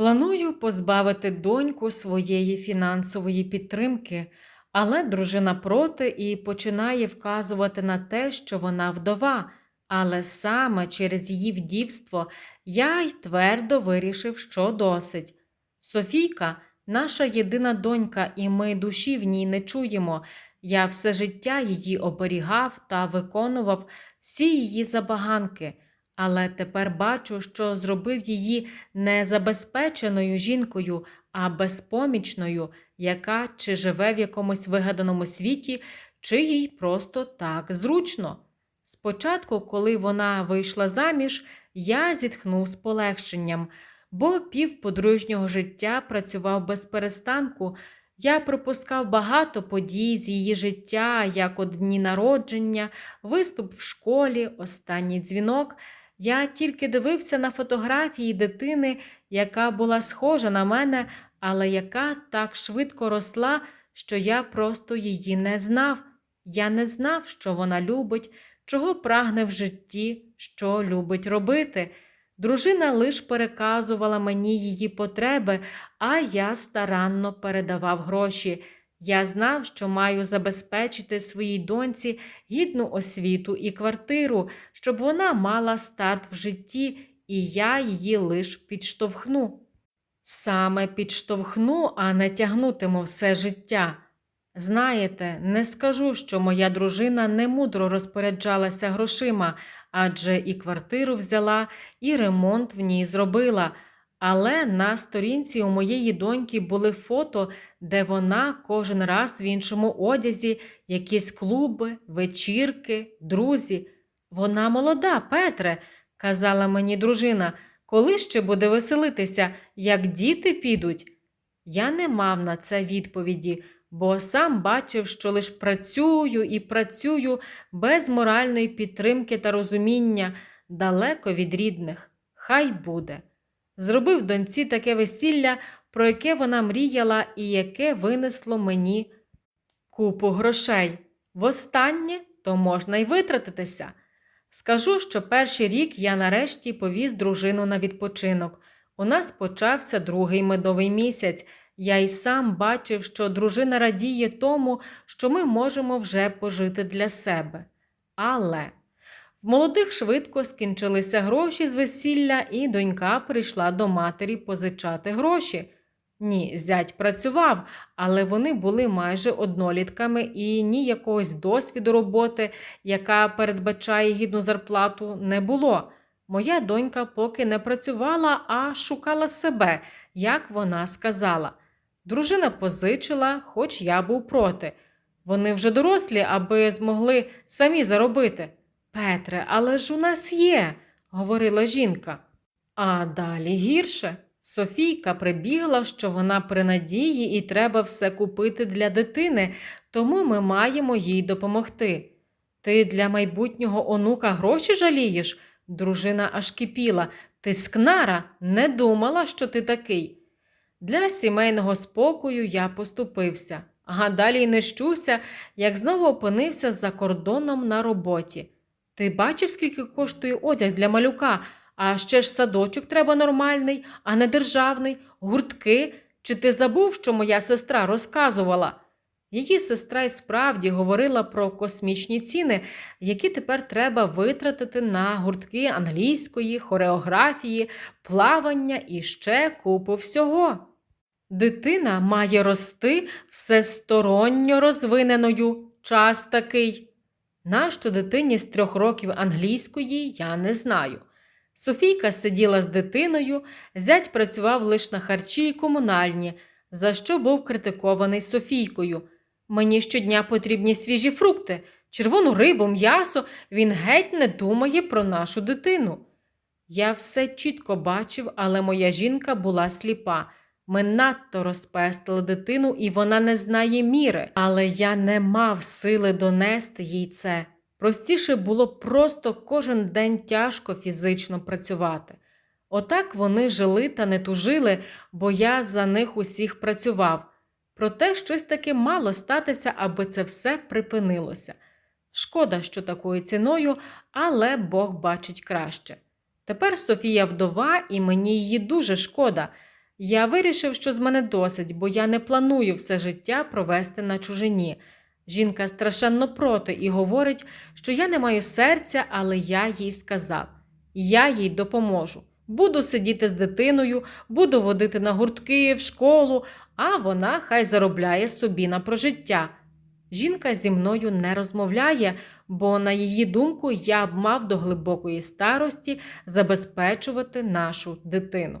Планую позбавити доньку своєї фінансової підтримки, але дружина проти і починає вказувати на те, що вона вдова, але саме через її вдівство я й твердо вирішив, що досить. Софійка наша єдина донька, і ми душі в ній не чуємо. Я все життя її оберігав та виконував всі її забаганки, але тепер бачу, що зробив її не забезпеченою жінкою, а безпомічною, яка чи живе в якомусь вигаданому світі, чи їй просто так зручно. Спочатку, коли вона вийшла заміж, я зітхнув з полегшенням, бо пів подружнього життя працював без перестанку. Я пропускав багато подій з її життя, як от дні народження, виступ в школі, останній дзвінок. Я тільки дивився на фотографії дитини, яка була схожа на мене, але яка так швидко росла, що я просто її не знав. Я не знав, що вона любить, чого прагне в житті, що любить робити. Дружина лиш переказувала мені її потреби, а я старанно передавав гроші. Я знав, що маю забезпечити своїй доньці гідну освіту і квартиру, щоб вона мала старт в житті, і я її лиш підштовхну. Саме підштовхну, а не тягнутиму все життя. Знаєте, не скажу, що моя дружина немудро розпоряджалася грошима, адже і квартиру взяла, і ремонт в ній зробила. Але на сторінці у моєї доньки були фото, де вона кожен раз в іншому одязі, якісь клуби, вечірки, друзі. Вона молода, Петре, казала мені дружина, коли ще буде веселитися, як діти підуть. Я не мав на це відповіді, бо сам бачив, що лиш працюю і працюю без моральної підтримки та розуміння, далеко від рідних. Хай буде. Зробив доньці таке весілля, про яке вона мріяла і яке винесло мені купу грошей. Востаннє то можна й витратитися. Скажу, що перший рік я нарешті повіз дружину на відпочинок. У нас почався другий медовий місяць. Я й сам бачив, що дружина радіє тому, що ми можемо вже пожити для себе. Але в молодих швидко скінчилися гроші з весілля, і донька прийшла до матері позичати гроші. Ні, зять працював, але вони були майже однолітками і ні якогось досвіду роботи, яка передбачає гідну зарплату, не було. Моя донька поки не працювала, а шукала себе, як вона сказала. Дружина позичила, хоч я був проти. Вони вже дорослі, аби змогли самі заробити. Петре, але ж у нас є, говорила жінка. А далі гірше. Софійка прибігла, що вона при надії і треба все купити для дитини, тому ми маємо їй допомогти. Ти для майбутнього онука гроші жалієш? Дружина аж кипіла. Ти скнара, не думала, що ти такий. Для сімейного спокою я поступився, а далі й не щуся, як знову опинився за кордоном на роботі. Ти бачив, скільки коштує одяг для малюка, а ще ж садочок треба нормальний, а не державний, гуртки. Чи ти забув, що моя сестра розказувала? Її сестра й справді говорила про космічні ціни, які тепер треба витратити на гуртки англійської, хореографії, плавання і ще купу всього. Дитина має рости всесторонньо розвиненою. Час такий. Нащо дитині з трьох років англійської, я не знаю. Софійка сиділа з дитиною, зять працював лише на харчі і комунальні, за що був критикований Софійкою. Мені щодня потрібні свіжі фрукти, червону рибу, м'ясо, він геть не думає про нашу дитину. Я все чітко бачив, але моя жінка була сліпа. Ми надто розпестили дитину, і вона не знає міри, але я не мав сили донести їй це. Простіше було просто кожен день тяжко фізично працювати. Отак вони жили та не тужили, бо я за них усіх працював. Проте щось таки мало статися, аби це все припинилося. Шкода, що такою ціною, але Бог бачить краще. Тепер Софія вдова, і мені її дуже шкода. Я вирішив, що з мене досить, бо я не планую все життя провести на чужині. Жінка страшенно проти і говорить, що я не маю серця, але я їй сказав: я їй допоможу. Буду сидіти з дитиною, буду водити на гуртки в школу, а вона хай заробляє собі на прожиття. Жінка зі мною не розмовляє, бо, на її думку, я б мав до глибокої старості забезпечувати нашу дитину.